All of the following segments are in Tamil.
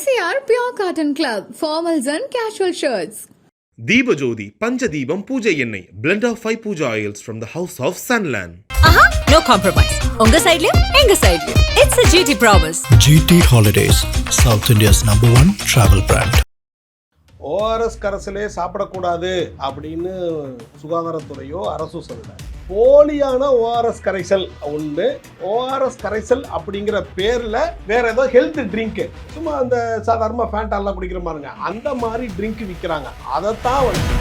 MCR Pure Cotton Club, formals and casual shirts. Deepajothi Panchadeepam பூஜை எண்ணெய் blend of five puja oils from the house of Sunland. Aha no compromise உங்க சைடுலயும் எங்க சைடுலயும் it's a GT promise GT Holidays, South India's number one travel brand. ORS கரைசலே சாப்பிடக்கூடாது அப்படின்னு சுகாதாரத்துறையோ அரசும் சொல்லலை போலியான ஓஆர்எஸ் கரைசல் உண்டு. ஓஆர்எஸ் கரைசல் அப்படிங்கிற பேரில் வேற ஏதோ ஹெல்த் ட்ரிங்க் சும்மா அந்த சாதாரணமாக ஃபேண்டாலாம் குடிக்கிற மாதிரிங்க. அந்த மாதிரி ட்ரிங்க் விற்கிறாங்க அதைத்தான் வந்து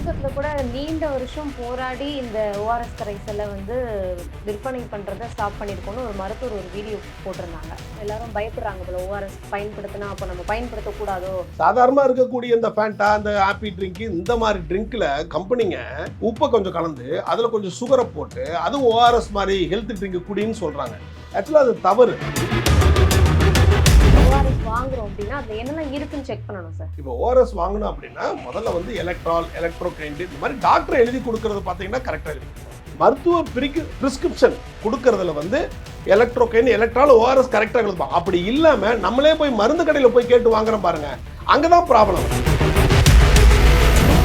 சமீபத்தில் கூட நீண்ட வருஷம் போராடி இந்த ஓஆர்எஸ் கரைசலை வந்து விற்பனை பண்ணுறதை ஸ்டாப் பண்ணியிருக்கோன்னு ஒரு மருத்துவர் ஒரு வீடியோ போட்டிருந்தாங்க. எல்லாரும் பயப்படுறாங்க போல ஓஆர்எஸ் பயன்படுத்தினா அப்போ நம்ம பயன்படுத்தக்கூடாதோ சாதாரணமாக இருக்கக்கூடிய இந்த ஃபேண்டா அந்த ஆப்பி ட்ரிங்க் இந்த மாதிரி ட்ரிங்க்கில் கம்பெனிங்க உப்பை கொஞ்சம் கலந்து அதில் கொஞ்சம் சுகரை போட்டு அது ஓஆர்எஸ் மாதிரி ஹெல்த் ட்ரிங்க் குடின்னு சொல்கிறாங்க ஆக்சுவலாக அது தவறு. ஓஆர்எஸ் வாங்குறோம் அப்படின்னா அதுல என்னெல்லாம் இருக்குன்னு செக் பண்ணணும் சார் இப்போ ஓஆர்எஸ் வாங்கணும் அப்படின்னா முதல்ல வந்து எலக்ட்ரால் எலக்ட்ரோகைண்ட் இந்த மாதிரி டாக்டர் எழுதி கொடுக்கறது பார்த்தீங்கன்னா கரெக்டாக எழுதி மருத்துவ பிரிக்கு பிரிஸ்கிரிப்ஷன் கொடுக்கறதுல வந்து எலக்ட்ரோகைன் எலக்ட்ரால் ஓஆர்எஸ் கரெக்டாக எழுதுப்பாங்க அப்படி இல்லாமல் நம்மளே போய் மருந்து கடையில் போய் கேட்டு வாங்குறோம் பாருங்க அங்கே தான் ப்ராப்ளம்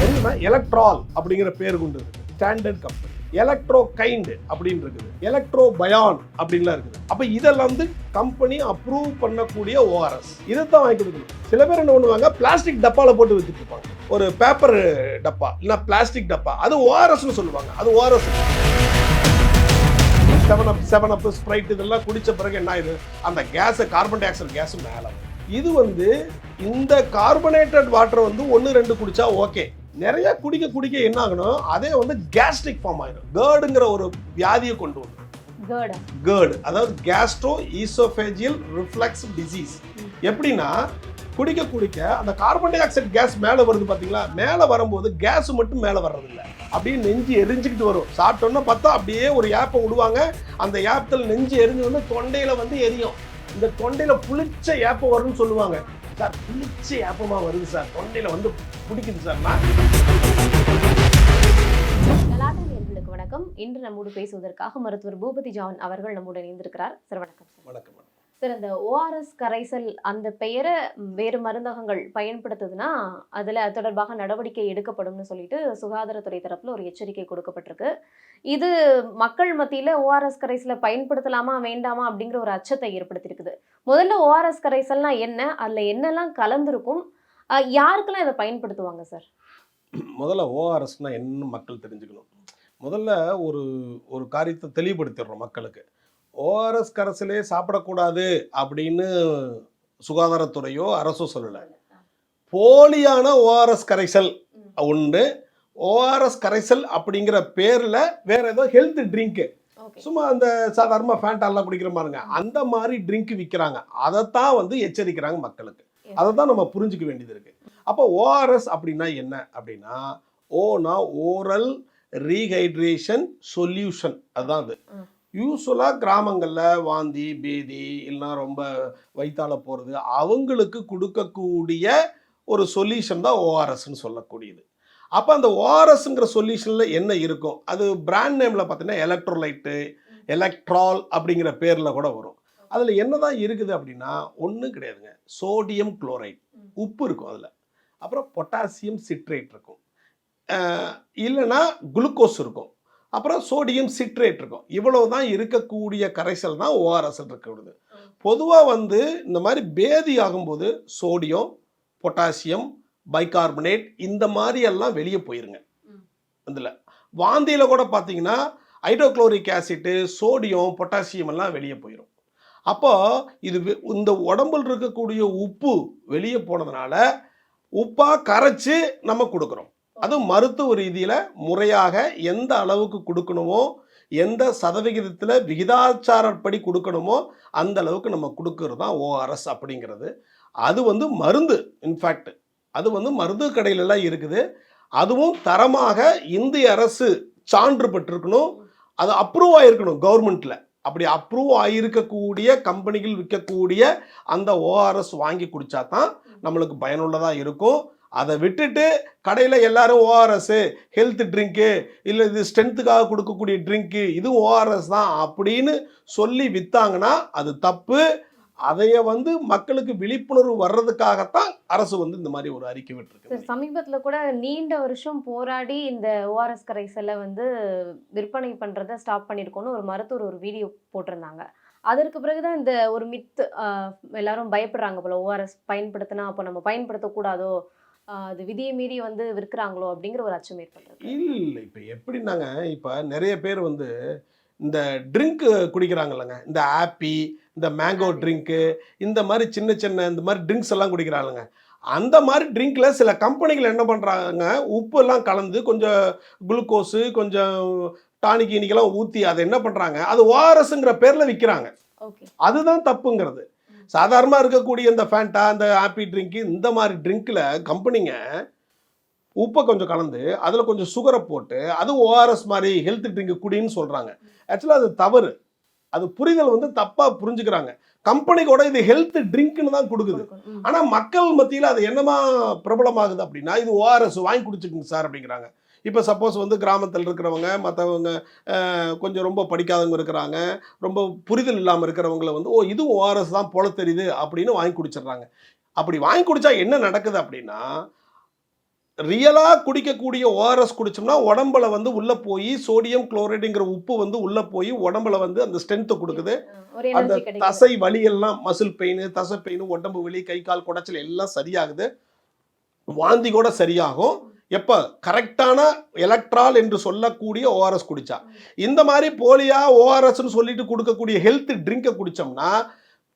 என்ன எலக்ட்ரால் அப்படிங்கிற பேர் கொண்டு ஸ்டாண்டர்ட் கம்பெனி எலக்ட்ரோ கைண்ட் அப்படின்னு இருக்குது. எலக்ட்ரோ பயான் அப்படின்லாம் இருக்குது. அப்போ இதெல்லாம் வந்து கம்பெனி அப்ரூவ் பண்ணக்கூடிய ஓஆர்எஸ் இதை தான் வாங்கி கொடுக்கணும். சில பேர் என்ன பண்ணுவாங்க பிளாஸ்டிக் டப்பாவில் போட்டு வித்துட்டு இருப்பாங்க. ஒரு பேப்பர் டப்பா இல்லை பிளாஸ்டிக் டப்பா. அது ஓஆர்எஸ்னு சொல்லுவாங்க. அது ORS seven up seven up Sprite இதெல்லாம் குடித்த பிறகு என்ன ஆயிடுது? அந்த கேஸை கார்பன் டை ஆக்சைடு கேஸும் மேலே இது வந்து இந்த கார்பனேட்டட் வாட்டர் வந்து ஒன்று ரெண்டு குடிச்சா ஓகே நிறைய குடிக்க குடிக்க என்ன ஆகணும் அதே வந்து கேஸ்ட்ரிக் ஃபார்ம் ஆயிடும். கேர்டுங்கிற ஒரு வியாதியை கொண்டு வரும். கேர்டா அதாவது கேஸ்ட்ரோ ஈசோஃபேஜியல் ரிஃப்ளெக்ஸ் டிசீஸ் எப்படின்னா குடிக்க குடிக்க அந்த கார்பன் டை ஆக்சைடு கேஸ் மேலே வருது பார்த்தீங்களா மேலே வரும்போது கேஸ் மட்டும் மேலே வர்றதில்ல. அப்படியே நெஞ்சு எரிஞ்சுக்கிட்டு வரும். சாப்பிட்டோன்னா பார்த்தா அப்படியே ஒரு ஏப்பை விடுவாங்க. அந்த ஏப்பத்தில் நெஞ்சு எரிஞ்சு வந்து தொண்டையில் வந்து எரியும். இந்த தொண்டையில் புளிச்ச ஏப்பம் வரும்னு சொல்லுவாங்க. சார் புளிச்ச ஏப்பமாக வருது சார். தொண்டையில் வந்து பிடிக்குது சார் வணக்கம். இன்று நம்மோடு பேசுவதற்காக மருத்துவர் பூபதி ஜான் அவர்கள் நம்முடன் இணைந்திருக்கிறார். சார். வணக்கம் வணக்கம். சார் இந்த ஓஆர்எஸ் கரைசல் அந்த பெயரை வேறு மருந்தகங்கள் பயன்படுத்துதுன்னா அதில் தொடர்பாக நடவடிக்கை எடுக்கப்படும்னு சொல்லிட்டு சுகாதாரத்துறை தரப்பில் ஒரு எச்சரிக்கை கொடுக்கப்பட்டிருக்கு. இது மக்கள் மத்தியில் ஓஆர்எஸ் கரைசலை பயன்படுத்தலாமா வேண்டாமா அப்படிங்கிற ஒரு அச்சத்தை ஏற்படுத்தியிருக்குது. முதல்ல ஓஆர்எஸ் கரைசல்னால் என்ன? அதில் என்னெல்லாம் கலந்துருக்கும்? யாருக்கெல்லாம் இதை பயன்படுத்துவாங்க சார்? முதல்ல ஓஆர்எஸ்னால் என்னன்னு மக்கள் தெரிஞ்சுக்கணும். முதல்ல ஒரு ஒரு காரியத்தை தெளிவுபடுத்திடுறோம் மக்களுக்கு. ஓஆர்எஸ் கரைசலே சாப்பிடக்கூடாது அப்படின்னு சுகாதாரத்துறையோ அரசோ சொல்லலை. போலியான ஓஆர்எஸ் கரைசல் உண்டு. ஓஆர்எஸ் கரைசல் அப்படிங்கிற பேரில் வேற ஏதோ ஹெல்த் ட்ரிங்க்கு சும்மா அந்த சாதாரண ஃபேண்டாலாம் குடிக்கிற மாதிரிங்க. அந்த மாதிரி ட்ரிங்க் விற்கிறாங்க அதைத்தான் வந்து எச்சரிக்கிறாங்க மக்களுக்கு. அதை தான் நம்ம புரிஞ்சுக்க வேண்டியது இருக்கு. அப்போ ஓஆர்எஸ் அப்படின்னா என்ன அப்படின்னா ஓனா ஓரல் ரீஹைட்ரேஷன் சொல்யூஷன் அதுதான் அது. யூஸ்வலாக கிராமங்களில் வாந்தி பேதி இல்லைன்னா ரொம்ப வயிற்றால போகிறது அவங்களுக்கு கொடுக்கக்கூடிய ஒரு சொல்யூஷன் தான் ஓஆர்எஸ்ன்னு சொல்லக்கூடியது. அப்போ அந்த ஓஆர்எஸ்ங்கிற சொல்யூஷனில் என்ன இருக்கும் அது பிராண்ட் நேமில் பார்த்தீங்கன்னா எலக்ட்ரோலைட்டு எலக்ட்ரால் அப்படிங்கிற பேரில் கூட வரும். அதில் என்னதான் இருக்குது அப்படின்னா ஒன்றும் கிடையாதுங்க. Sodium chloride. உப்பு இருக்கும் அதில். அப்புறம் பொட்டாசியம் சிட்ரேட் இருக்கும். இல்லைன்னா குளுக்கோஸ் இருக்கும். அப்புறம் சோடியம் சிட்ரேட் இருக்கும். இவ்வளவு தான் இருக்கக்கூடிய கரைசல் தான் ஓஆர்எஸ் இருக்கக்கூடியது பொதுவாக வந்து இந்த மாதிரி பேதி ஆகும்போது சோடியம் பொட்டாசியம் பைகார்பனேட் இந்த மாதிரி எல்லாம் வெளியே போயிருங்க. இதில். வாந்தியில் கூட பார்த்தீங்கன்னா ஹைட்ரோக்ளோரிக் ஆசிட்டு சோடியம் பொட்டாசியம் எல்லாம் வெளியே போயிடும் அப்போ இது இந்த உடம்புல இருக்கக்கூடிய உப்பு வெளியே போனதுனால உப்பாக கரைச்சி நம்ம கொடுக்குறோம். அதுவும் மருத்துவ ரீதியில் முறையாக எந்த அளவுக்கு கொடுக்கணுமோ எந்த சதவிகிதத்தில் விகிதாச்சாரப்படி கொடுக்கணுமோ அந்த அளவுக்கு நம்ம கொடுக்கறது தான் ஓஆர்எஸ் அப்படிங்கிறது. அது வந்து மருந்து இன்ஃபேக்ட் அது வந்து மருந்து கடையிலலாம் இருக்குது. அதுவும் தரமாக இந்திய அரசு சான்று பெற்றிருக்கணும் அது அப்ரூவ் ஆகிருக்கணும் கவர்மெண்ட்டில் அப்படி அப்ரூவ் ஆகியிருக்கக்கூடிய கம்பெனிகள் விற்கக்கூடிய அந்த ஓஆர்எஸ் வாங்கி குடித்தா தான் நம்மளுக்கு பயனுள்ளதாக இருக்கும். அதை விட்டுட்டு கடையில் எல்லாரும் ஓஆர்எஸ் ஹெல்த் ட்ரிங்க்கு இல்லை இது ஸ்ட்ரென்த்துக்காக கொடுக்கக்கூடிய ட்ரிங்க்கு இதுவும் ஓஆர்எஸ் தான் அப்படின்னு சொல்லி விற்றாங்கன்னா அது தப்பு. அதைய வந்து மக்களுக்கு விழிப்புணர்வு வர்றதுக்காகத்தான் அரசு வந்து இந்த மாதிரி ஒரு அறிக்கை விட்டுருக்கு. சமீபத்தில் கூட நீண்ட வருஷம் போராடி இந்த ஓஆர்எஸ் கரைசலை வந்து விற்பனை பண்ணுறதை ஸ்டாப் பண்ணியிருக்கோன்னு ஒரு மருத்துவர் ஒரு வீடியோ போட்டிருந்தாங்க. அதற்கு பிறகுதான் இந்த ஒரு மித்து எல்லாரும் பயப்படுறாங்க போல ஓஆர்எஸ் பயன்படுத்தினா அப்போ நம்ம பயன்படுத்தக்கூடாதோ அது விதியை மீறி வந்து விற்கிறாங்களோ அப்படிங்கிற ஒரு அச்சம் ஏற்பட்டிருக்கு. இல்லை இப்போ எப்படின்னாங்க இப்போ நிறைய பேர் வந்து இந்த ட்ரிங்க் குடிக்கிறாங்கல்லங்க. இந்த ஆப்பி இந்த மேங்கோ ட்ரிங்க்கு இந்த மாதிரி சின்ன சின்ன இந்த மாதிரி ட்ரிங்க்ஸ் எல்லாம் குடிக்கிறாங்க அந்த மாதிரி ட்ரிங்க்ல சில கம்பெனிகள் என்ன பண்ணுறாங்க உப்பு எல்லாம் கலந்து கொஞ்சம் குளுக்கோஸு கொஞ்சம் டானிக் இனிக்கெல்லாம் ஊற்றி அதை என்ன பண்ணுறாங்க அது ஓஆர்எஸ்ங்கிற பேரில் விற்கிறாங்க ஓகே. அதுதான் தப்புங்கிறது. சாதாரணமாக இருக்கக்கூடிய இந்த ஃபேண்டா இந்த ஆப்பி ட்ரிங்க்கு இந்த மாதிரி ட்ரிங்க்கில் கம்பெனிங்க உப்பை கொஞ்சம் கலந்து அதில் கொஞ்சம் சுகரை போட்டு அது ஓஆர்எஸ் மாதிரி ஹெல்த் ட்ரிங்க் குடின்னு சொல்கிறாங்க ஆக்சுவலாக அது தவறு. அது புரிதல் வந்து தப்பாக புரிஞ்சுக்கிறாங்க. கம்பெனி கூட இது ஹெல்த் ட்ரிங்க்னு தான் கொடுக்குது. ஆனால் மக்கள் மத்தியில் அது என்னமா பிரபலமாகுது அப்படின்னா இது ஓஆர்எஸ் வாங்கி குடிச்சுக்குங்க சார் அப்படிங்கிறாங்க. இப்போ சப்போஸ் வந்து கிராமத்தில் இருக்கிறவங்க மற்றவங்க கொஞ்சம் ரொம்ப படிக்காதவங்க இருக்கிறாங்க ரொம்ப புரிதல் இல்லாமல் இருக்கிறவங்கள வந்து ஓ இது ஓஆர்எஸ் தான் போல தெரியுது அப்படின்னு வாங்கி குடிச்சிடுறாங்க. அப்படி வாங்கி குடிச்சா என்ன நடக்குது அப்படின்னா ரியலாக குடிக்கக்கூடிய ஓஆர்எஸ் குடிச்சோம்னா உடம்புல வந்து உள்ளே போய் சோடியம் குளோரைடுங்கிற உப்பு வந்து உள்ளே போய் உடம்புல வந்து அந்த ஸ்ட்ரென்த்தை கொடுக்குது. அந்த தசை வலி எல்லாம் மசில் பெயின் தசை பெயின் உடம்பு வலி கை கால் குடைச்சல் எல்லாம் சரியாகுது. வாந்தி கூட சரியாகும். எப்போ? கரெக்டான எலக்ட்ரால் என்று சொல்லக்கூடிய ஓஆர்எஸ் குடிச்சா. இந்த மாதிரி போலியா ஓஆர்எஸ்னு சொல்லிட்டு கொடுக்கக்கூடிய ஹெல்த் ட்ரிங்கை குடிச்சோம்னா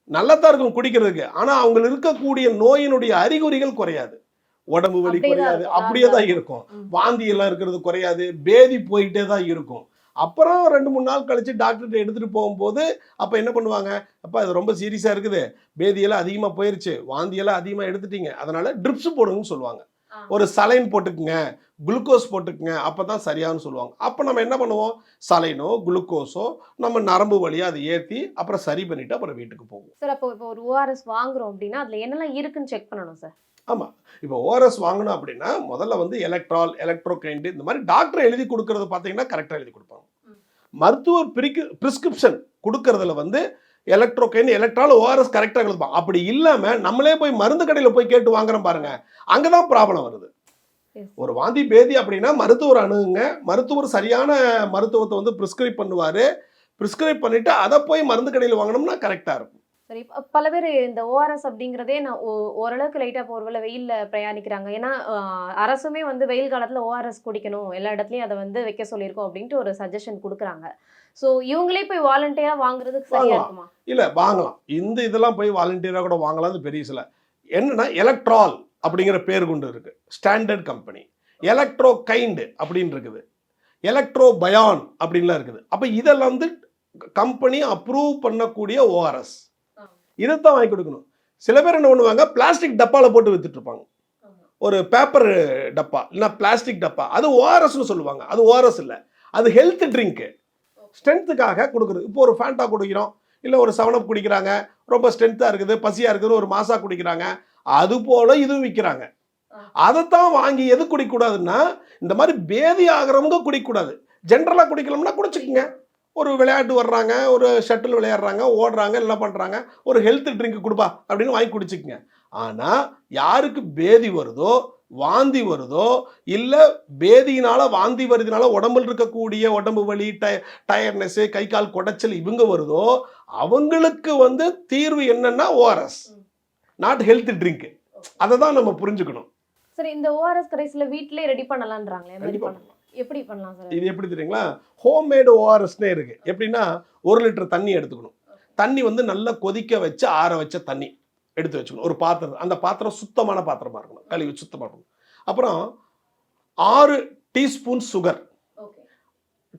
நல்லதா இருக்கும் குடிக்கிறதுக்கு. ஆனா அவங்க இருக்கக்கூடிய நோயினுடைய அறிகுறிகள் குறையாது. உடம்பு வலி குறையாது. அப்படியே தான் இருக்கும். ம். வாந்தி எல்லாம் இருக்கிறது குறையாது. பேதி போயிட்டே தான் இருக்கும். அப்புறம் ரெண்டு மூணு நாள் கழிச்சு டாக்டர்கிட்ட எடுத்துட்டு போகும்போது அப்ப என்ன பண்ணுவாங்க? அப்பா இது ரொம்ப சீரியஸா இருக்குது. பேதியெல்லாம் அதிகமா போயிருச்சு. வாந்தியெல்லாம் அதிகமா எடுத்துட்டீங்க. அதனால ட்ரிப்ஸ் போடுங்கன்னு சொல்லுவாங்க. ஒரு சலைன் போட்டுக்குங்க குளுக்கோஸ் போட்டுக்குங்க அப்பதான் சரியான்னு சொல்லுவாங்க. அப்போ நம்ம என்ன பண்ணுவோம்? சலைனோ குளுக்கோஸோ நம்ம நரம்பு வழியா அதை ஏற்றி அப்புறம் சரி பண்ணிட்டு அப்புறம் வீட்டுக்கு போவோம். சார் அப்போ இப்போ ஒரு ஓஆர்எஸ் வாங்குறோம் அப்படின்னா அதுல என்னெல்லாம் இருக்குன்னு செக் பண்ணணும் சார்? ஆமாம் இப்போ ஓஆர்எஸ் வாங்கணும் அப்படின்னா முதல்ல வந்து எலக்ட்ரால் எலக்ட்ரோகைண்டு இந்த மாதிரி டாக்டர் எழுதி கொடுக்கறது பார்த்தீங்கன்னா கரெக்டாக எழுதி கொடுப்பாங்க. ம். மருத்துவர் பிரிக்கு ப்ரிஸ்கிரிப்ஷன் கொடுக்கறதுல வந்து எலக்ட்ரோகைன் எலக்ட்ரால் ஓஆர்எஸ் கரெக்டாக எழுதுப்பாங்க அப்படி இல்லாமல் நம்மளே போய் மருந்து கடையில் போய் கேட்டு வாங்குறோம் பாருங்க. அங்கே தான் ப்ராப்ளம் வருது. ஒரு வாந்தி பேதி அப்படின்னா மருத்துவர் அணுகுங்க. மருத்துவர் சரியான மருத்துவத்தை வந்து ப்ரிஸ்கிரைப் பண்ணுவார். ப்ரிஸ்கிரைப் பண்ணிட்டு அதை போய் மருந்து கடையில் வாங்கினோம்னா கரெக்டாக இருக்கும். சரி பல பேர் இந்த ஓஆர்எஸ் அப்படிங்கிறதே நான் ஓரளவுக்கு லைட்டா இப்போ ஒருவேளை வெயில்ல பிரயாணிக்கிறாங்க. ஏன்னா அரசுமே வந்து வெயில் காலத்துல ஓஆர்எஸ் குடிக்கணும். எல்லா இடத்துலயும் அதை வந்து வைக்க சொல்லியிருக்கோம் அப்படின்ட்டு ஒரு சஜஷன் கொடுக்குறாங்க. ஸோ இவங்களே போய் வாலண்டியரா வாங்குறதுக்கு சரியா வாங்கலாம். இருக்குமா? இல்லை வாங்கலாம். இந்த இதெல்லாம் போய் வாலண்டியராக கூட வாங்கலாம். அது பெரிய சில. என்னன்னா எலக்ட்ரால் அப்படிங்கிற பேர் கொண்டு இருக்கு. ஸ்டாண்டர்ட் கம்பெனி எலக்ட்ரோ கைண்ட் அப்படின்னு இருக்குது. எலக்ட்ரோ பயான் அப்படின்லாம் இருக்குது. அப்போ இதெல்லாம் வந்து கம்பெனி அப்ரூவ் பண்ணக்கூடிய ஓஆர்எஸ் இதைத்தான் வாங்கி கொடுக்கணும். சில பேர் என்ன பண்ணுவாங்க பிளாஸ்டிக் டப்பாவில் போட்டு வித்துட்ருப்பாங்க ஒரு பேப்பர் டப்பா இல்லைனா பிளாஸ்டிக் டப்பா அது ஓஆர்எஸ்னு சொல்லுவாங்க. அது ஓஆர்எஸ் இல்லை. அது ஹெல்த் ட்ரிங்க்கு ஸ்ட்ரென்த்துக்காக கொடுக்குறது. இப்போ ஒரு ஃபேண்டா குடிக்கிறோம் இல்லை ஒரு செவனப் குடிக்கிறாங்க ரொம்ப ஸ்ட்ரென்த்தாக இருக்குது பசியாக இருக்குது ஒரு மாசா குடிக்கிறாங்க அது போல் இதுவும் விற்கிறாங்க அதைத்தான் வாங்கி எது குடிக்கக்கூடாதுன்னா இந்த மாதிரி பேதி ஆகிறவங்க குடிக்கக்கூடாது. ஜென்ரலாக குடிக்கலாம்னா குடிச்சுக்குங்க. ஒரு விளையாட்டு வர்றாங்க ஒரு ஷட்டில் விளையாடுறாங்க ஓடுறாங்க எல்லாம் பண்ணுறாங்க ஒரு ஹெல்த் ட்ரிங்க் கொடுப்பா அப்படின்னு வாங்கி குடிச்சுக்குங்க. ஆனால் யாருக்கு பேதி வருதோ வாந்தி வருதோ இல்லை பேதியினால வாந்தி வருதுனால உடம்புல இருக்கக்கூடிய உடம்பு வலி டய டயர்னஸ்ஸு கை கால் குடைச்சல் இவங்க வருதோ அவங்களுக்கு வந்து தீர்வு என்னன்னா ஓஆர்எஸ் நாட் ஹெல்த் ட்ரிங்க் அதை தான் நம்ம புரிஞ்சுக்கணும். சரி இந்த ஓஆர்எஸ் கரைசல வீட்லயே ரெடி பண்ணலான்றாங்களே கண்டிப்பா. பண்ணலாம். எப்படி பண்ணலாம் சார் இது எப்படி தெரியுங்களா? ஹோம்மேடு ஓஆர்எஸ்னே இருக்கு. எப்படின்னா ஒரு லிட்டர் தண்ணி எடுத்துக்கணும். தண்ணி வந்து நல்லா கொதிக்க வச்சு ஆற வச்ச தண்ணி எடுத்து வச்சுக்கணும். ஒரு பாத்திரம். அந்த பாத்திரம் சுத்தமான பாத்திரமா இருக்கணும். கழுவி சுத்தமாக இருக்கணும். அப்புறம் ஆறு டீஸ்பூன் சுகர்.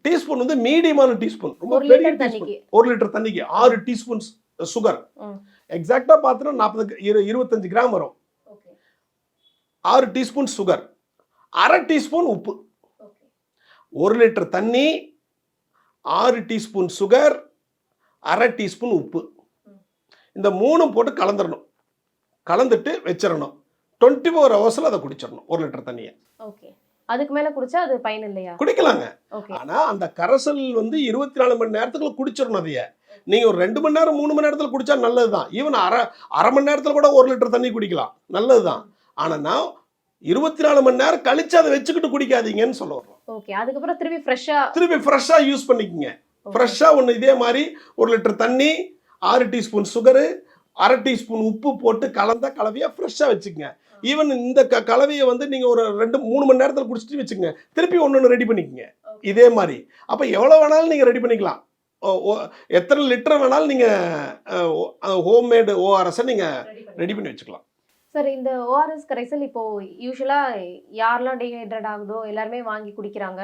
டீஸ்பூன் வந்து மீடியமான டீஸ்பூன். ரொம்ப பெரிய டீஸ்பூன். ஒரு லிட்டர் தண்ணிக்கு ஆறு டீஸ்பூன் சுகர். எக்ஸாக்டா பார்த்தோன்னா நாற்பது இரு இருபத்தஞ்சு கிராம் வரும். ஆறு டீஸ்பூன் சுகர். அரை டீஸ்பூன் உப்பு. ஒரு லிட்டர் தண்ணி ஆறு டீஸ்பூன் சுகர் அரை டீஸ்பூன் உப்பு. இந்த மூணும் போட்டு கலந்துடணும் கலந்துட்டு வச்சிடணும் டுவெண்ட்டி ஃபோர் ஹவர்ஸில் அதை குடிச்சிடணும் ஒரு லிட்டர் தண்ணியை. ஓகே. அதுக்கு மேல குடிச்சா அது பயன் இல்லையா? குடிக்கலாங்க. ஓகே. ஆனா அந்த கரைசல் வந்து இருபத்தி நாலு மணி நேரத்துக்குள்ள குடிச்சிடணும் அதைய. நீங்கள் ஒரு ரெண்டு மணி நேரம் மூணு மணி நேரத்தில் குடித்தா நல்லது தான் ஈவன் அரை அரை மணி நேரத்தில் கூட ஒரு லிட்டர் தண்ணி குடிக்கலாம். நல்லது தான் ஆனால் நான் இருபத்தி நாலு மணி நேரம் கழிச்சு அதை வச்சுக்கிட்டு குடிக்காதீங்கன்னு சொல்ல வர்றோம். ஓகே அதுக்கப்புறம் திருப்பி ஃப்ரெஷ்ஷா திருப்பி ஃப்ரெஷ்ஷாக யூஸ் பண்ணிக்கங்க. ஃப்ரெஷ்ஷாக ஒன்று இதே மாதிரி ஒரு லிட்டர் தண்ணி ஆறு டீஸ்பூன் சுகரு அரை டீஸ்பூன் உப்பு போட்டு கலந்த கலவையாக ஃப்ரெஷ்ஷாக வச்சுக்கங்க. ஈவன் இந்த க கலவையை வந்து நீங்கள் ஒரு ரெண்டு மூணு மணி நேரத்தில் குடிச்சிட்டு வச்சுக்கங்க. திருப்பி ஒன்று ஒன்று ரெடி பண்ணிக்கங்க. இதே மாதிரி. அப்போ எவ்வளோ வேணாலும் நீங்கள் ரெடி பண்ணிக்கலாம். எத்தனை லிட்டர் வேணாலும் நீங்கள் ஹோம்மேடு ஓஆர்எஸை நீங்கள் ரெடி பண்ணி வச்சுக்கலாம். சார் இந்த ஓஆர்எஸ் கரைசல் இப்போ யூஸ்வலா யாரெல்லாம் டீஹைட்ரேட் ஆகுதோ எல்லாருமே வாங்கி குடிக்கிறாங்க.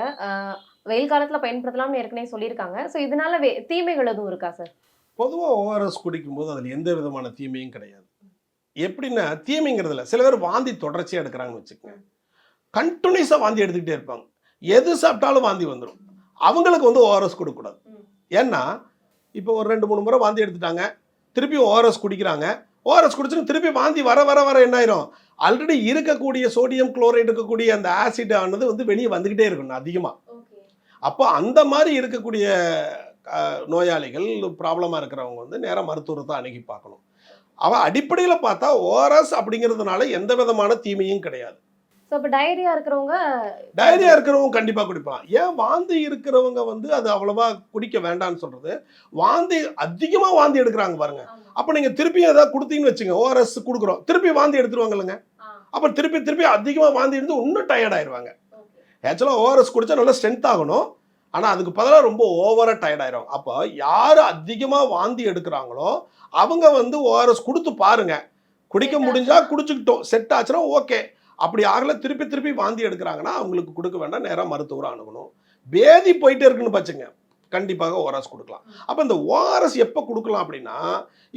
வெயில் காலத்துல பயன்படுத்தலாம்னு ஏற்கனவே சொல்லியிருக்காங்க. ஸோ இதனால வே- தீமைகள் எதுவும் இருக்கா சார் பொதுவாக ஓஆர்எஸ் குடிக்கும்போது அதில் எந்த விதமான தீமையும் கிடையாது. எப்படின்னா தீமைங்கிறதுல சில பேர் வாந்தி தொடர்ச்சியாக எடுக்கிறாங்கன்னு வச்சுக்கோங்க. கண்டினியூஸாக வாந்தி எடுத்துக்கிட்டே இருப்பாங்க. எது சாப்பிட்டாலும் வாந்தி வந்துடும் அவங்களுக்கு வந்து ஓஆர்எஸ் கொடுக்கக்கூடாது. ஏன்னா இப்போ ஒரு ரெண்டு மூணு முறை வாந்தி எடுத்துட்டாங்க. திருப்பி ஓஆர்எஸ் குடிக்கிறாங்க. ஓஆர்எஸ் குடிச்சுன்னு திருப்பி வாந்தி வர வர வர என்ன ஆயிரும் ஆல்ரெடி இருக்கக்கூடிய சோடியம் குளோரைடு இருக்கக்கூடிய அந்த ஆசிட் ஆனது வந்து வெளியே வந்துக்கிட்டே இருக்கணும் அதிகமாக அப்போ அந்த மாதிரி இருக்கக்கூடிய நோயாளிகள் ப்ராப்ளமாக இருக்கிறவங்க வந்து நேராக மருத்துவத்தை அணுகி பார்க்கணும். அவன் அடிப்படையில் பார்த்தா ஓஆர்எஸ் அப்படிங்கிறதுனால எந்த விதமான தீமையும் கிடையாது. ஸோ இப்போ டயரியா இருக்கிறவங்க டயரியா இருக்கிறவங்க கண்டிப்பாக குடிப்பான் ஏன் வாந்தி இருக்கிறவங்க வந்து அது அவ்வளவா குடிக்க வேண்டாம்னு சொல்றது? வாந்தி அதிகமாக வாந்தி எடுக்கிறாங்க பாருங்க. அப்போ நீங்கள் திருப்பி ஏதாவது கொடுத்தீங்கன்னு வச்சுங்க ஓஆர்எஸ் கொடுக்குறோம். திருப்பி வாந்தி எடுத்துருவாங்க இல்லைங்க அப்போ திருப்பி திருப்பி அதிகமாக வாந்தி எடுத்து இன்னும் டயர்ட் ஆயிடுவாங்க ஆக்சுவலாக ஓஆர்எஸ் குடிச்சா நல்லா ஸ்ட்ரென்த் ஆகணும். ஆனால் அதுக்கு பதிலாக ரொம்ப ஓவராக டயர்ட் ஆயிரும். அப்போ யார் அதிகமாக வாந்தி எடுக்கிறாங்களோ அவங்க வந்து ஓஆர்எஸ் கொடுத்து பாருங்க. குடிக்க முடிஞ்சா குடிச்சுக்கிட்டோம். செட் ஆச்சுன்னா ஓகே அப்படி ஆகல திருப்பி திருப்பி வாந்தி எடுக்கிறாங்கன்னா அவங்களுக்கு கொடுக்க வேண்டாம் நேராக மருத்துவரை அணுகணும். பேதி போயிட்டே இருக்குன்னு பச்சுங்க கண்டிப்பாக ஓஆர்எஸ் கொடுக்கலாம். அப்போ இந்த ஓஆர்எஸ் எப்போ கொடுக்கலாம் அப்படின்னா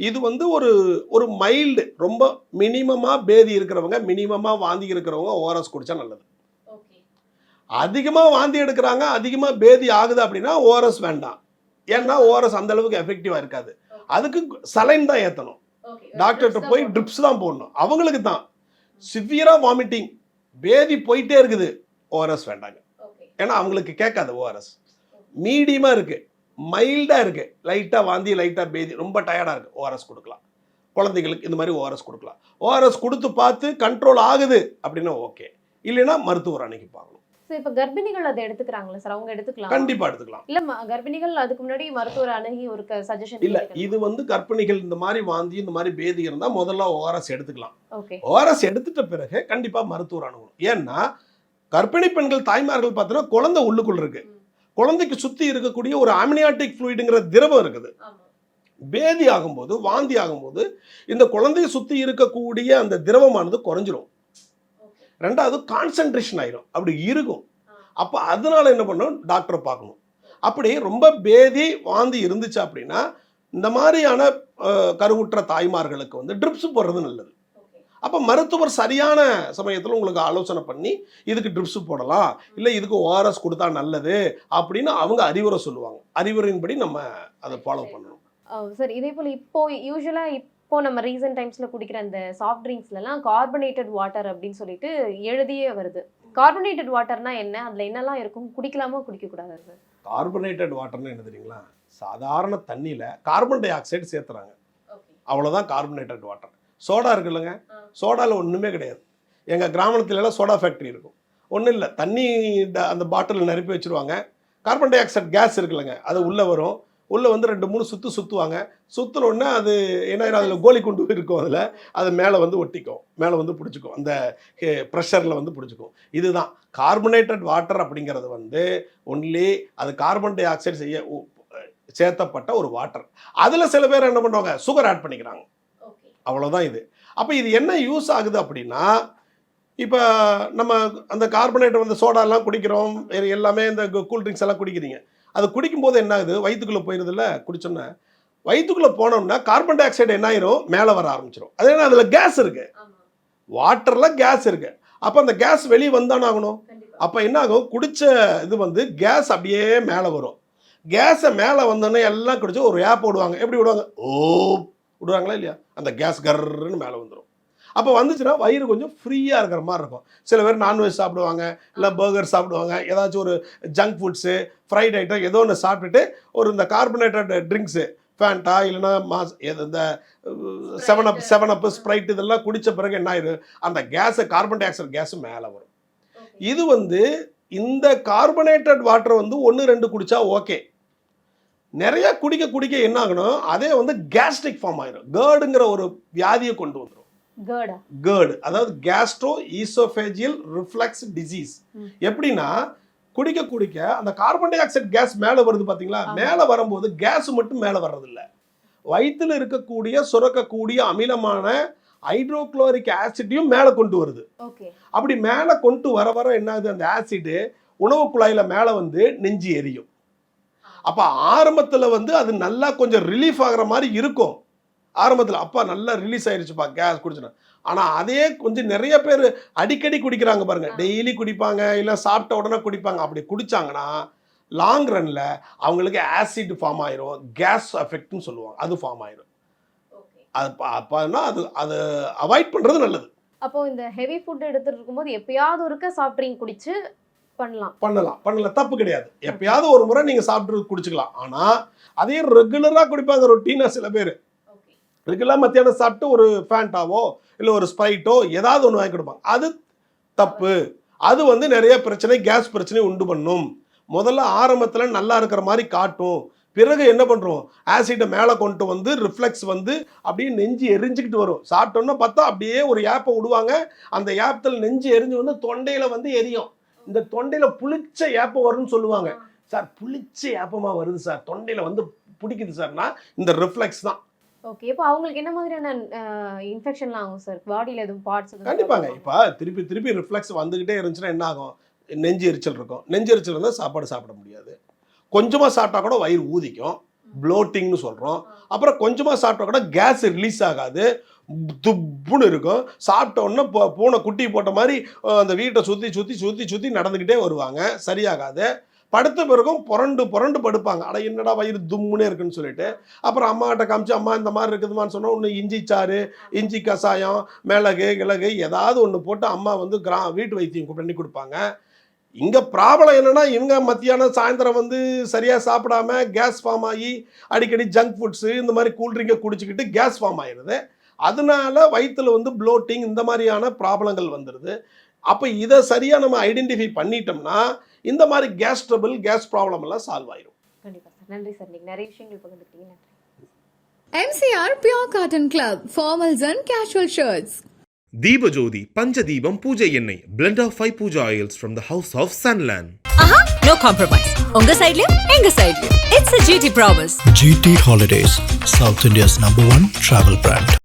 இது வந்து ஒரு ஒரு மைல்டு ரொம்ப மினிமமாக பேதி இருக்கிறவங்க மினிமமாக வாந்தி இருக்கிறவங்க ஓஆர்எஸ் குடிச்சா நல்லது. அதிகமாக வாந்தி எடுக்கிறாங்க அதிகமாக பேதி ஆகுது அப்படின்னா ஓஆர்எஸ் வேண்டாம். ஏன்னா ஓஆர்எஸ் அந்த அளவுக்கு எஃபெக்டிவாக இருக்காது. அதுக்கு சலைன் தான் ஏற்றணும் டாக்டர்கிட்ட போய் ட்ரிப்ஸ் தான் போடணும். அவங்களுக்கு தான். சிவியராக வாமிட்டிங் பேதி போயிட்டே இருக்குது. ஓஆர்எஸ் வேண்டாங்க. ஏன்னா அவங்களுக்கு கேட்காது ஓஆர்எஸ் மீடியமாக இருக்குது மைல்டாக இருக்குது லைட்டாக வாந்தி லைட்டாக பேதி. ரொம்ப டயர்டாக இருக்குது ஓஆர்எஸ் கொடுக்கலாம். குழந்தைகளுக்கு இந்த மாதிரி ஓஆர்எஸ் கொடுக்கலாம். ஓஆர்எஸ் கொடுத்து பார்த்து கண்ட்ரோல் ஆகுது அப்படின்னா ஓகே இல்லைன்னா மருத்துவர் அன்னைக்கு பார்க்கணும். இப்போ கர்ப்பிணிகள் அதை எடுத்துக்கிறாங்களா சார் அவங்க எடுத்துக்கலாம்? கண்டிப்பாக எடுத்துக்கலாம். இல்ல கர்ப்பிணிகள் அதுக்கு முன்னாடி மருத்துவர் அணுகி ஒரு சஜஷன் இல்ல இது வந்து கர்ப்பிணிகள் இந்த மாதிரி வாந்தி இந்த மாதிரி பேதி இருந்தா முதல்ல ஓஆர்எஸ் எடுத்துக்கலாம். ஓஆர்எஸ் எடுத்துட்ட பிறகு கண்டிப்பா மருத்துவர் அணுகணும். ஏன்னா கர்ப்பிணி பெண்கள் தாய்மார்கள் பார்த்தீங்கன்னா குழந்தை உள்ளுக்குள்ள இருக்கு. குழந்தைக்கு சுத்தி இருக்கக்கூடிய ஒரு அமினியாட்டிக் ஃப்ளூயிடுங்கிற திரவம் இருக்குது. பேதி ஆகும்போது வாந்தி ஆகும்போது இந்த குழந்தையை சுத்தி இருக்கக்கூடிய அந்த திரவமானது குறைஞ்சிரும். ரெண்டாவது கான்சென்ட்ரேஷன் ஆயிரும். அப்படி இருக்கும். அப்போ அதனால என்ன பண்ணணும்? டாக்டரை பார்க்கணும். அப்படி ரொம்ப பேதி வாந்தி இருந்துச்சு அப்படின்னா இந்த மாதிரியான கருவுற்ற தாய்மார்களுக்கு வந்து ட்ரிப்ஸ் போடுறது நல்லது. அப்போ மருத்துவர் சரியான சமயத்தில் உங்களுக்கு ஆலோசனை பண்ணி இதுக்கு ட்ரிப்ஸ் போடலாம். இல்லை இதுக்கு ஓஆர்எஸ் கொடுத்தா நல்லது அப்படின்னு அவங்க அறிவுரை சொல்லுவாங்க. அறிவுரையின்படி நம்ம அதை ஃபாலோ பண்ணணும். சார். இதே போல இப்போ யூஸ்வலா இப்போ நம்ம ரீசெண்ட் டைம்ஸ்ல குடிக்கிற அந்த சாஃப்ட் ட்ரிங்க்ஸ்லாம் கார்பனேட்டட் வாட்டர் அப்படின்னு சொல்லிட்டு எழுதியே வருது. கார்பனேட்டட் வாட்டர்னா என்ன? அதுல என்னெல்லாம் இருக்கும்? குடிக்கலாமா? குடிக்க கூடாதா சார் கார்பனேட்டட் வாட்டர்னு என்ன தெரியுங்களா? சாதாரண தண்ணியில் கார்பன் டை ஆக்சைடு சேர்த்துறாங்க அவ்வளோதான் கார்பனேட்டட் வாட்டர் சோடா இருக்குல்லங்க. சோடாவில் ஒன்றுமே கிடையாது. எங்கள் கிராமத்துல எல்லாம் சோடா ஃபேக்ட்ரி இருக்கும். ஒன்றும் இல்லை. தண்ணி அந்த பாட்டில் நிரப்பி வச்சுருவாங்க. கார்பன் டை ஆக்சைடு கேஸ் இருக்குல்லங்க. அது உள்ளே வரும். உள்ளே வந்து ரெண்டு மூணு சுற்று சுற்றுவாங்க சுற்றுன உடனே அது என்ன அதில் கோலி குண்டு இருக்கும் அதில். அது மேலே வந்து ஒட்டிக்கும். மேலே வந்து பிடிச்சிக்கும். அந்த ப்ரெஷரில் வந்து பிடிச்சிக்கும். இதுதான். கார்பனேட்டட் வாட்டர் அப்படிங்கிறது வந்து ஒன்லி அது கார்பன் டை ஆக்சைடு செய்ய சேர்த்தப்பட்ட ஒரு வாட்டர். அதில் சில பேர் என்ன பண்ணுவாங்க? சுகர் ஆட் பண்ணிக்கிறாங்க. அவ்வளோதான் இது. அப்போ இது என்ன யூஸ் ஆகுது அப்படின்னா இப்போ நம்ம அந்த கார்பனேட் வந்து சோடாலாம் குடிக்கிறோம். எல்லாமே இந்த கூல் ட்ரிங்க்ஸ் எல்லாம் குடிக்கிறீங்க. அது குடிக்கும்போது என்ன ஆகுது? வயிற்றுக்குள்ளே போயிருதுல்ல? குடிச்சோன்னே வயிற்றுக்குள்ளே போனோம்னா கார்பன் டை ஆக்சைடு என்ன ஆயிரும்? மேலே வர ஆரம்பிச்சிடும் அது என்ன அதில் கேஸ் இருக்கு. வாட்டரில் கேஸ் இருக்கு. அப்போ அந்த கேஸ் வெளியே வந்தானே ஆகணும்? அப்போ என்ன ஆகும்? குடிச்ச இது வந்து கேஸ் அப்படியே மேலே வரும். கேஸை மேலே வந்தோடனே எல்லாம் குடிச்சு ஒரு ஏப் விடுவாங்க எப்படி விடுவாங்க? ஓ விடுவாங்களா இல்லையா? அந்த கேஸ் கர்ன்னு மேலே வந்துடும் அப்போ வந்துச்சுன்னா வயிறு கொஞ்சம் ஃப்ரீயாக இருக்கிற மாதிரி இருக்கும். சில பேர் நான்வெஜ் சாப்பிடுவாங்க இல்லை பர்கர் சாப்பிடுவாங்க ஏதாச்சும் ஒரு ஜங்க் ஃபுட்ஸு ஃப்ரைட் ஐட்டம் ஏதோ ஒன்று சாப்பிட்டுட்டு ஒரு இந்த கார்பனேட்டட் ட்ரிங்க்ஸு ஃபேண்டா இல்லைன்னா மாஸ் எது இந்த seven up seven up Sprite இதெல்லாம் குடித்த பிறகு என்ன ஆயிடும் அந்த கேஸை கார்பன் டை ஆக்சைடு கேஸ் மேலே வரும். இது வந்து இந்த கார்பனேட்டட் வாட்டர் வந்து ஒன்று ரெண்டு குடிச்சா ஓகே நிறைய குடிக்க குடிக்க என்ன ஆகணும்? அதே வந்து கேஸ்ட்ரிக் ஃபார்ம் ஆயிடும் கேர்டுங்கிற ஒரு வியாதியை கொண்டு வந்துடும் கேர்டா அதாவது கேஸ்ட்ரோ ஈசோஃபேஜியல் ரிஃப்ளெக்ஸ் டிசீஸ். எப்படின்னா குடிக்க குடிக்க அந்த கார்பன் டை ஆக்சைடு கேஸ் மேலே வருது பார்த்தீங்களா. மேலே வரும்போது கேஸ் மட்டும் மேலே வர்றதில்ல. வயிற்றில் இருக்கக்கூடிய சுரக்கக்கூடிய அமிலமான ஹைட்ரோக்ளோரிக் ஆசிட்டையும் மேலே கொண்டு வருது. அப்படி மேலே கொண்டு வர வர என்ன ஆகுது? அந்த ஆசிடு உணவு குழாயில் மேலே வந்து நெஞ்சு எரியும். அப்போ ஆரம்பத்தில் வந்து அது நல்லா கொஞ்சம் ரிலீஃப் ஆகுற மாதிரி இருக்கும். ஆரம்பத்தில் அப்பா நல்லா ரிலீஸ் ஆயிருச்சுப்பா கேஸ் குடிச்சிடும் ஆனால் அதே கொஞ்சம் நிறைய பேர் அடிக்கடி குடிக்கிறாங்க பாருங்க. டெய்லி குடிப்பாங்க இல்லை சாப்பிட்ட உடனே குடிப்பாங்க. அப்படி குடிச்சாங்கன்னா லாங் ரன்ல அவங்களுக்கு ஆசிட் ஃபார்ம் ஆயிரும் கேஸ் எஃபெக்ட்னு சொல்லுவாங்க. அது ஃபார்ம் ஆயிரும். அது அப்பன்னா அது அதை அவாய்ட் பண்ணுறது நல்லது. அப்போ இந்த ஹெவி ஃபுட் எடுத்துட்டு இருக்கும்போது எப்பயாவது ஒருக்க சாஃப்ட் ட்ரிங்க் குடிச்சு பண்ணலாம். பண்ணலாம். பண்ணலாம். தப்பு கிடையாது. எப்பயாவது ஒரு முறை நீங்கள் சாப்பிட்டு குடிச்சுக்கலாம். ஆனால் அதே ரெகுலராக குடிப்பாங்க ரொட்டீனாக சில பேர். ரெகுலராக மத்தியானம் சாப்பிட்டு ஒரு ஃபேண்டாவோ இல்லை ஒரு ஸ்ப்ரைட்டோ ஏதாவது ஒன்று வாங்கி கொடுப்பாங்க. அது தப்பு. அது வந்து நிறைய பிரச்சனை கேஸ் பிரச்சனை உண்டு பண்ணும். முதல்ல ஆரம்பத்தில் நல்லா இருக்கிற மாதிரி காட்டும். பிறகு என்ன பண்ணுறோம் ஆசிட்டை மேலே கொண்டு வந்து ரிஃப்ளெக்ஸ் வந்து அப்படியே நெஞ்சு எரிஞ்சுக்கிட்டு வரும். சாப்பிட்டோன்னா பார்த்தா அப்படியே ஒரு ஏப்பை விடுவாங்க. அந்த ஏப்பத்தில் நெஞ்சு எரிஞ்சு வந்து தொண்டையில் வந்து எரியும். இந்த தொண்டையில் புளிச்ச ஏப்பம் வரும்னு சொல்லுவாங்க. சார் புளிச்ச ஏப்பமாக வருது சார். தொண்டையில் வந்து பிடிக்குது சார்னா இந்த ரிஃப்ளெக்ஸ் தான். ஓகே இப்போ அவங்களுக்கு என்ன மாதிரியான இன்ஃபெக்ஷன்லாம் ஆகும் சார் பாடியில் எதுவும் பார்ட்ஸ் கண்டிப்பாங்க. இப்போ திருப்பி திருப்பி ரிஃப்ளெக்ஸ் வந்துக்கிட்டே இருந்துச்சுன்னா என்ன ஆகும்? நெஞ்சு எரிச்சல் இருக்கும். நெஞ்சு எரிச்சல் இருந்தால் சாப்பாடு சாப்பிட முடியாது. கொஞ்சமாக சாப்பிட்டா கூட வயிறு ஊதிக்கும். ப்ளோட்டிங்னு சொல்கிறோம் அப்புறம் கொஞ்சமாக சாப்பிட்டா கூட கேஸ் ரிலீஸ் ஆகாது. துப்புன்னு இருக்கும். சாப்பிட்ட உடனே பூ பூனை குட்டி போட்ட மாதிரி அந்த வீட்டை சுற்றி சுற்றி சுற்றி சுற்றி நடந்துக்கிட்டே வருவாங்க. சரியாகாது. படுத்த பிறகும் புரண்டு புரண்டு படுப்பாங்க. அட என்னடா வயிறு தும்முனே இருக்குன்னு சொல்லிட்டு. அப்புறம் அம்மாட்ட காமிச்சு அம்மா இந்த மாதிரி இருக்குதுமான்னு சொன்னால் ஒன்று இஞ்சி சாறு இஞ்சி கஷாயம் மிளகு கிழகு ஏதாவது ஒன்று போட்டு அம்மா வந்து கிரா வீட்டு வைத்தியம் பண்ணி கொடுப்பாங்க. இங்கே ப்ராப்ளம் என்னென்னா இவங்க மத்தியானம் சாயந்தரம் வந்து சரியாக சாப்பிடாம கேஸ் ஃபார்ம் ஆகி அடிக்கடி ஜங்க் ஃபுட்ஸு இந்த மாதிரி கூல்ட்ரிங்கை குடிச்சிக்கிட்டு கேஸ் ஃபார்ம் ஆயிடுது. அதனால வயிற்றில் வந்து ப்ளோட்டிங் இந்த மாதிரியான ப்ராப்ளங்கள் வந்துடுது அப்போ இதை சரியாக நம்ம ஐடென்டிஃபை பண்ணிட்டோம்னா இந்த மாதிரி கேஸ் ட்ரபிள் கேஸ் ப்ராப்ளம் எல்லாம் சால்வ் ஆயிரும். கண்டிப்பா சார். நன்றி சார். நீங்க நிறைய விஷயங்கள் பகிர்ந்துக்கிட்டீங்க. நன்றி. MCR Pure Cotton Club, formals and casual shirts. Deepajothi Panchadeepam பூஜை எண்ணெய் blend of five pooja oils from the house of Sunland Aha no compromise உங்க சைடுலயும் எங்க சைடுலயும் it's a GT promise GT Holidays, South India's number one travel brand.